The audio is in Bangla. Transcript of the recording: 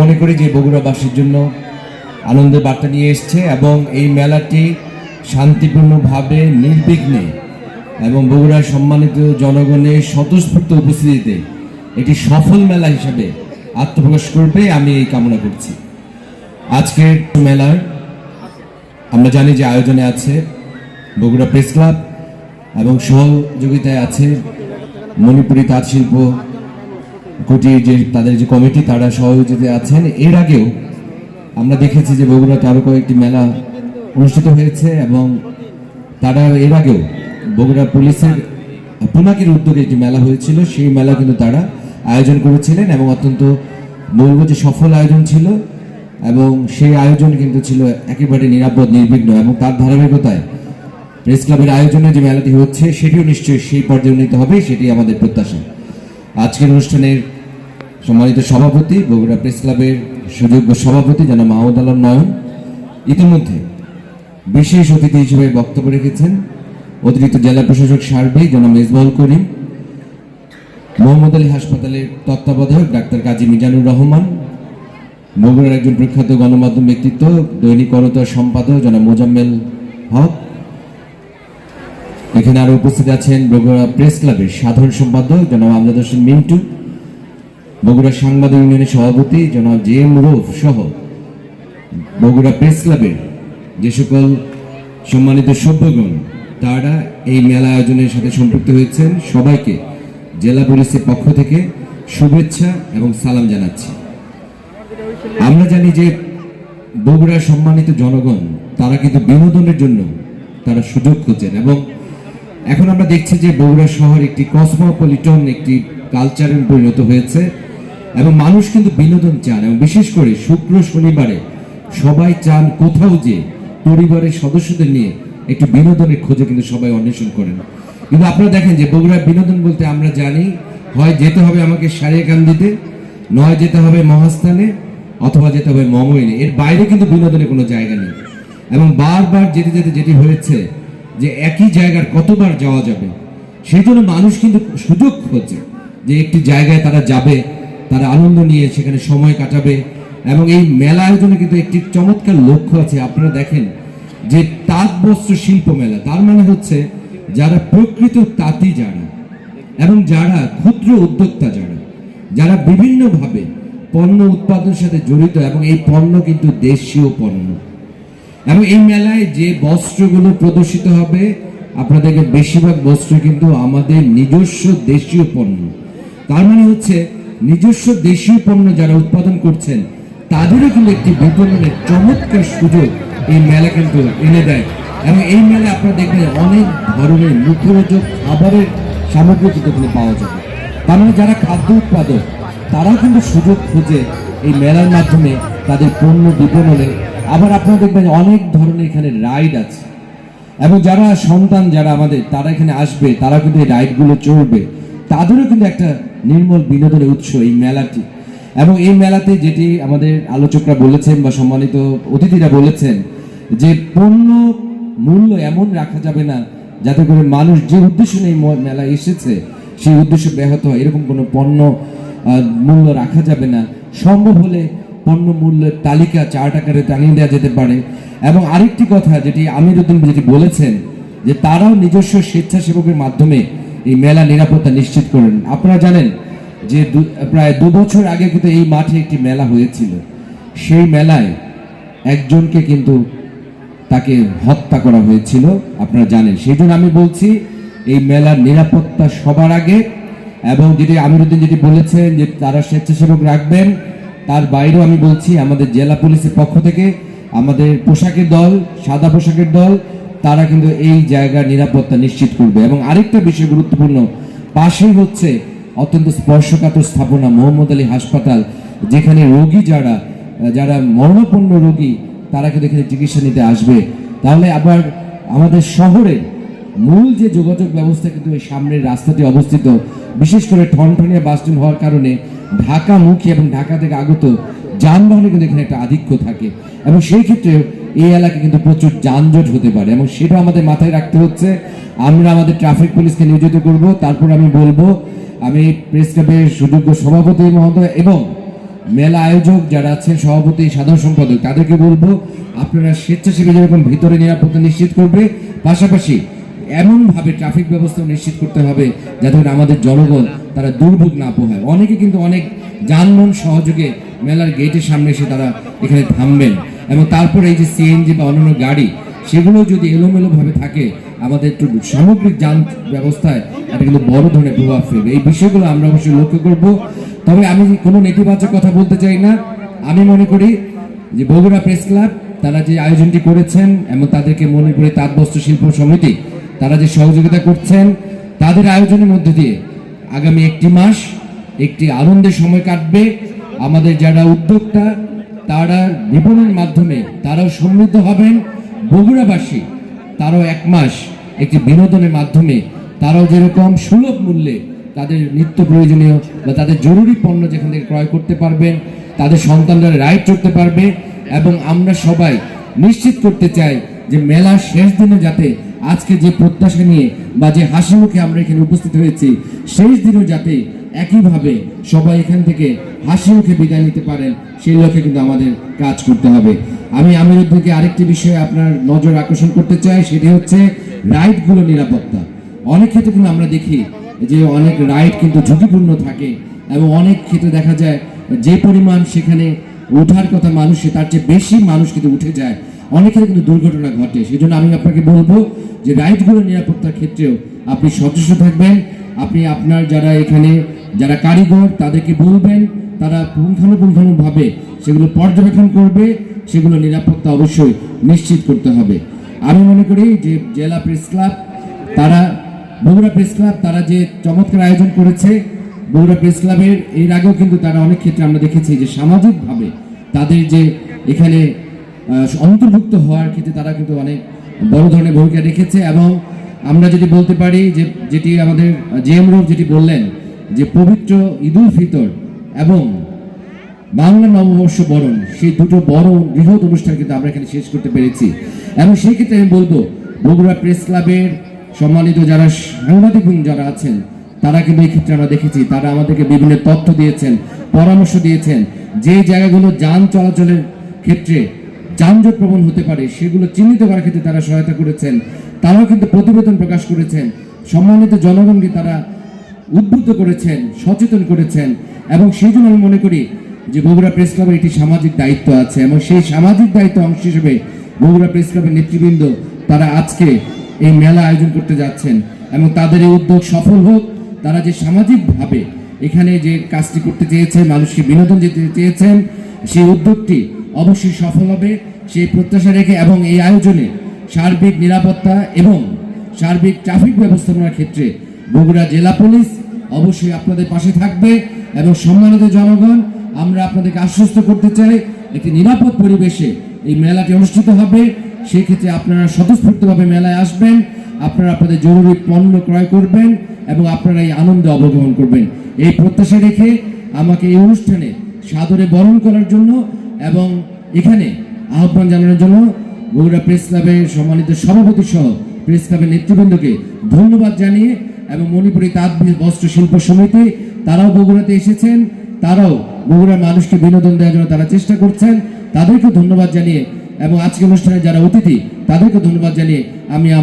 মনে করি যে বগুড়াবাসীর জন্য আনন্দের বার্তা নিয়ে এসছে এবং এই মেলাটি শান্তিপূর্ণভাবে নির্বিঘ্নে এবং বগুড়ার সম্মানিত জনগণের স্বতঃস্ফূর্ত উপস্থিতিতে এটি সফল মেলা হিসাবে আত্মপ্রকাশ করবে, আমি এই কামনা করছি। আজকের মেলার, আমরা জানি যে আয়োজনে আছে বগুড়া প্রেস ক্লাব এবং সহযোগিতায় আছে মণিপুরি তাঁত শিল্প কুটির যে তাদের যে কমিটি, তারা সহযোগিতায় আছেন। এর আগেও আমরা দেখেছি যে বগুড়াতে আরও কয়েকটি মেলা অনুষ্ঠিত হয়েছে এবং তারা এর আগেও বগুড়া পুলিশের পুনাকির উদ্যোগে একটি মেলা হয়েছিল। সেই মেলা কিন্তু তারা আয়োজন করেছিলেন এবং অত্যন্ত বলব যে সফল আয়োজন ছিল এবং সেই আয়োজন কিন্তু ছিল একেবারে নিরাপদ, নির্বিঘ্ন এবং তার ধারাবাহিকতায় প্রেস ক্লাবের আয়োজনে যে মেলাটি হচ্ছে, সেটিও নিশ্চয়ই সেই পর্যায়ে উন্নীত হবে, সেটি আমাদের প্রত্যাশা। আজকের অনুষ্ঠানের সম্মানিত সভাপতি, বগুড়া প্রেস ক্লাবের সুযোগ্য সভাপতি যেন মাহমুদ আলম নয়ন। ইতিমধ্যে বিশেষ অতিথি হিসেবে বক্তব্য রেখেছেন অতিরিক্ত জেলা প্রশাসক সার্ভে যেন মেজবাউল করিম, মোহাম্মদ আলী হাসপাতালের তত্ত্বাবধায়ক ডাক্তার কাজী মিজানুর রহমান, বগুড়ার একজন প্রখ্যাত গণমাধ্যম ব্যক্তিত্ব, দৈনিক করতার সম্পাদক জনাব মোজাম্মেল হক। এখানে আরও উপস্থিত আছেন বগুড়া প্রেস ক্লাবের সাধারণ সম্পাদক জনাব আমজাদ হোসেন মিন্টু। বগুড়া সাংবাদিক ইউনিয়নের সভাপতি জনাব জে এম রুফ সহ বগুড়া প্রেস ক্লাবের যে সকল সম্মানিত সভ্যগণ, তারা এই মেলা আয়োজনের সাথে সম্পৃক্ত হয়েছেন। সবাইকে জেলা পুলিশের পক্ষ থেকে শুভেচ্ছা এবং সালাম জানাচ্ছি। আমরা জানি যে বগুড়ার সম্মানিত জনগণ, তারা কিন্তু বিনোদনের জন্য তারা সুযোগ খোঁজেন এবং এখন আমরা দেখছি যে বগুড়া শহর একটি কসমোপলিটন একটি কালচারে পরিণত হয়েছে। এবং মানুষ কিন্তু বিনোদন চান এবং বিশেষ করে শুক্র শনিবারে সবাই চান কোথাও যে পরিবারের সদস্যদের নিয়ে একটু বিনোদনের খোঁজে কিন্তু সবাই অন্বেষণ করেন। কিন্তু আপনারা দেখেন যে বগুড়ার বিনোদন বলতে আমরা জানি, হয় যেতে হবে আমাকে সারিয়াকান্দিতে, নয় যেতে হবে মহাস্থানে, অথবা যেতে হবে মমইনে এর বাইরে কিন্তু বিনোদনের কোনো জায়গা নেই। এবং বারবার যেতে যেতে যেটি হয়েছে যে একই জায়গার কতবার যাওয়া যাবে, সেই জন্য মানুষ কিন্তু সুযোগ খোঁজে যে একটি জায়গায় তারা যাবে তারা আনন্দ নিয়ে সেখানে সময় কাটাবে। এবং এই মেলা আয়োজনে কিন্তু একটি চমৎকার লক্ষ্য আছে। আপনারা দেখেন যে তাঁত বস্ত্র শিল্প মেলা, তার মানে হচ্ছে যারা প্রকৃত তাঁতি যারা এবং যারা ক্ষুদ্র উদ্যোক্তা যারা যারা বিভিন্নভাবে পণ্য উৎপাদনের সাথে জড়িত এবং এই পণ্য কিন্তু দেশীয় পণ্য। এবং এই মেলায় যে বস্ত্রগুলো প্রদর্শিত হবে, আপনাদেরকে বেশিরভাগ বস্ত্র কিন্তু আমাদের নিজস্ব দেশীয় পণ্য। তার মানে হচ্ছে নিজস্ব দেশীয় পণ্য যারা উৎপাদন করছেন, তাদেরও কিন্তু একটি বিপণনের চমৎকার সুযোগ এই মেলা কিন্তু এনে দেয়। এবং এই মেলা আপনারা দেখবেন অনেক ধরনের মুখরোচক খাবারের সামগ্রী কিন্তু পাওয়া যাবে তার মানে যারা খাদ্য উৎপাদক, তারাও কিন্তু সুযোগ খুঁজে এই মেলার মাধ্যমে তাদের পণ্য বিপণনে। আবার আপনারা দেখবেন অনেক ধরনের এখানে রাইড আছে। এবং যারা সন্তান যারা আমাদের, তারা এখানে আসবে তারা কিন্তু এই রাইডগুলো চড়বে। তাদেরও কিন্তু একটা নির্মল বিনোদনের উৎস এই মেলাটি। এবং এই মেলাতে যেটি আমাদের আলোচকরা বলেছেন বা সম্মানিত অতিথিরা বলেছেন, যে পণ্য মূল্য এমন রাখা যাবে না যাতে করে মানুষ যে উদ্দেশ্য নিয়ে এই ম- মেলায় এসেছে, সেই উদ্দেশ্য ব্যাহত হয়। এরকম কোনো পণ্য মূল্য রাখা যাবে না। সম্ভব হলে পণ্য মূল্যের তালিকা চার্ট আকারে টানিয়ে দেওয়া যেতে পারে। এবং আরেকটি কথা যেটি আমিরুদ্দিন যেটি বলেছেন, যে তারাও নিজস্ব স্বেচ্ছাসেবকের মাধ্যমে এই মেলা নিরাপত্তা নিশ্চিত করেন। আপনারা জানেন যে প্রায় দু বছর আগে কিন্তু এই মাঠে একটি মেলা হয়েছিল। সেই মেলায় একজনকে কিন্তু তাকে হত্যা করা হয়েছিল, আপনারা জানেন। সেই জন্য আমি বলছি, এই মেলার নিরাপত্তা সবার আগে এবং যেটি আমিরুদ্দিন যেটি বলেছেন যে তারা স্বেচ্ছাসেবক রাখবেন, তার বাইরেও আমি বলছি, আমাদের জেলা পুলিশের পক্ষ থেকে আমাদের পোশাকের দল, সাদা পোশাকের দল তারা কিন্তু এই জায়গার নিরাপত্তা নিশ্চিত করবে। এবং আরেকটা বিষয় গুরুত্বপূর্ণ, পাশেই হচ্ছে অত্যন্ত স্পর্শকাতর স্থাপনা, মোহাম্মদ আলী হাসপাতাল, যেখানে রোগী যারা যারা মরণাপন্ন রোগী, তারা কিন্তু এখানে চিকিৎসা নিতে আসবে। তাহলে আবার আমাদের শহরে মূল যে যোগাযোগ ব্যবস্থা কিন্তু এই সামনের রাস্তাটি অবস্থিত, বিশেষ করে ঠনঠনিয়া বাস স্ট্যান্ড হওয়ার কারণে ঢাকামুখী এবং ঢাকা থেকে আগত যানবাহনে কিন্তু এখানে একটা আধিক্য থাকে। এবং সেই ক্ষেত্রে এই এলাকায় কিন্তু প্রচুর যানজট হতে পারে এবং সেটা আমাদের মাথায় রাখতে হচ্ছে। আমরা আমাদের ট্রাফিক পুলিশকে নিয়োজিত করব, তারপর আমি বলব, আমি প্রেস ক্লাবের সুযোগ্য সভাপতি মহোদয় এবং মেলা আয়োজক যারা আছেন, সভাপতি, সাধারণ সম্পাদক, তাদেরকে বলব, আপনারা স্বেচ্ছাসেবী যেরকম ভিতরে নিরাপত্তা নিশ্চিত করবে, পাশাপাশি এমনভাবে ট্রাফিক ব্যবস্থা নিশ্চিত করতে হবে যাতে করে আমাদের জনগণ তারা দুর্ভোগ না পোহায়। অনেকে কিন্তু অনেক যানবাহন সহযোগে মেলার গেটের সামনে এসে তারা এখানে থামবেন। এবং তারপরে এই যে সিএনজি বা অন্যান্য গাড়ি, সেগুলো যদি এলোমেলোভাবে থাকে, আমাদের একটু সামগ্রিক যান ব্যবস্থায় এটা কিন্তু বড় ধরনের প্রভাব ফেলবে। এই বিষয়গুলো আমরা অবশ্যই লক্ষ্য করব। তবে আমি কোনো নেতিবাচক কথা বলতে চাই না। আমি মনে করি যে বগুড়া প্রেস ক্লাব, তারা যে আয়োজনটি করেছেন এবং তাদেরকে মনে করি তাঁত বস্ত্র শিল্প সমিতি, তারা যে সহযোগিতা করছেন, তাদের আয়োজনের মধ্যে দিয়ে আগামী একটি মাস একটি আনন্দের সময় কাটবে। আমাদের যারা উদ্যোক্তা তারা বিপণনের মাধ্যমে তারাও সমৃদ্ধ হবেন। বগুড়াবাসী, তারাও এক মাস একটি বিনোদনের মাধ্যমে তারাও যেরকম সুলভ মূল্যে তাদের নিত্য প্রয়োজনীয় বা তাদের জরুরি পণ্য যেখান থেকে ক্রয় করতে পারবেন, তাদের সন্তানরা রাইড করতে পারবে এবং আমরা সবাই নিশ্চিত করতে চাই যে মেলার শেষ দিনে যাতে আজকে যে প্রত্যাশা নিয়ে বা যে হাসি মুখে আমরা এখানে উপস্থিত হয়েছি শেষ দিনও যাতে একইভাবে সবাই এখান থেকে হাসি মুখে বিদায় নিতে পারেন, সেই লক্ষ্যে কিন্তু আমাদের কাজ করতে হবে। আমি আমির থেকে আরেকটি বিষয়ে আপনার নজর আকর্ষণ করতে চাই, সেটি হচ্ছে রাইডগুলো নিরাপত্তা। অনেক ক্ষেত্রে কিন্তু আমরা দেখি যে অনেক রাইড কিন্তু ঝুঁকিপূর্ণ থাকে এবং অনেক ক্ষেত্রে দেখা যায় যে পরিমাণ সেখানে ওঠার কথা মানুষে তার চেয়ে বেশি মানুষ কিন্তু উঠে যায়। অনেক ক্ষেত্রে কিন্তু দুর্ঘটনা ঘটে। সেই জন্য আমি আপনাকে বলব যে রাইডগুলো নিরাপত্তার ক্ষেত্রেও আপনি সচেষ্ট থাকবেন। আপনি আপনার যারা এখানে যারা কারিগর, তাদেরকে বলবেন, তারা পুঙ্খানুপুঙ্খানুভাবে সেগুলো পর্যবেক্ষণ করবে, সেগুলো নিরাপত্তা অবশ্যই নিশ্চিত করতে হবে। আমি মনে করি যে জেলা প্রেস ক্লাব, তারা, বগুড়া প্রেস ক্লাব, তারা যে চমৎকার আয়োজন করেছে, বগুড়া প্রেস ক্লাবের, এর আগেও কিন্তু তারা অনেক ক্ষেত্রে আমরা দেখেছি যে সামাজিকভাবে তাদের যে এখানে অন্তর্ভুক্ত হওয়ার ক্ষেত্রে তারা কিন্তু অনেক বড় ধরনের ভূমিকা রেখেছে এবং আমরা যদি বলতে পারি যে, যেটি আমাদের জেএম রোড যেটি বললেন যে পবিত্র ঈদুল ফিতর এবং বাংলা নববর্ষ বরণ, সেই দুটো বড় বৃহৎ অনুষ্ঠান কিন্তু আমরা এখানে শেষ করতে পেরেছি। এবং সেই ক্ষেত্রে আমি বলব, বগুড়া প্রেস ক্লাবের সম্মানিত যারা সাংবাদিক যারা আছেন, তারা কিন্তু এই ক্ষেত্রে আমরা দেখেছি, তারা আমাদেরকে বিভিন্ন তথ্য দিয়েছেন, পরামর্শ দিয়েছেন, যে জায়গাগুলো যান চলাচলের ক্ষেত্রে যানজট প্রবণ হতে পারে, সেগুলো চিহ্নিত করার ক্ষেত্রে তারা সহায়তা করেছেন। তারাও কিন্তু প্রতিবেদন প্রকাশ করেছেন। সম্মানিত জনগণকে তারা উদ্বুদ্ধ করেছেন, সচেতন করেছেন, এবং সেই জন্য আমি মনে করি যে বগুড়া প্রেস ক্লাবের একটি সামাজিক দায়িত্ব আছে, এবং সেই সামাজিক দায়িত্ব অংশ হিসেবে বগুড়া প্রেস ক্লাবের নেতৃবৃন্দ তারা আজকে এই মেলা আয়োজন করতে যাচ্ছেন, এবং তাদের এই উদ্যোগ সফল হোক, তারা যে সামাজিকভাবে এখানে যে কাজটি করতে চেয়েছে মানুষকে বিনোদন দিতে চেয়েছেন, সেই উদ্যোগটি অবশ্যই সফল হবে, সেই প্রত্যাশা রেখে এবং এই আয়োজনে সার্বিক নিরাপত্তা এবং সার্বিক ট্রাফিক ব্যবস্থাপনার ক্ষেত্রে বগুড়া জেলা পুলিশ অবশ্যই আপনাদের পাশে থাকবে এবং সম্মানিত জনগণ, আমরা আপনাদেরকে আশ্বস্ত করতে চাই একটি নিরাপদ পরিবেশে এই মেলাটি অনুষ্ঠিত হবে। সেই ক্ষেত্রে আপনারা স্বতঃস্ফূর্তভাবে মেলায় আসবেন, আপনারা আপনাদের জরুরি পণ্য ক্রয় করবেন এবং আপনারা এই আনন্দে অবগমন করবেন। এই প্রত্যাশা রেখে আমাকে এই অনুষ্ঠানে সাদরে বরণ করার জন্য এবং এখানে আহ্বান জানানোর জন্য বগুড়া প্রেস ক্লাবের সম্মানিত সভাপতি সহ প্রেস ক্লাবের নেতৃবৃন্দকে ধন্যবাদ জানিয়ে এবং মণিপুরী তাঁত বস্ত্র শিল্প সমিতি, তারাও বগুড়াতে এসেছেন। তারাও বগুড়ার মানুষকে বিনোদন দেওয়ার জন্য তারা চেষ্টা করছেন। তাদেরকে ধন্যবাদ জানিয়ে এবং আজকে অনুষ্ঠানে যারা অতিথি তাদেরকে ধন্যবাদ জানিয়ে আমি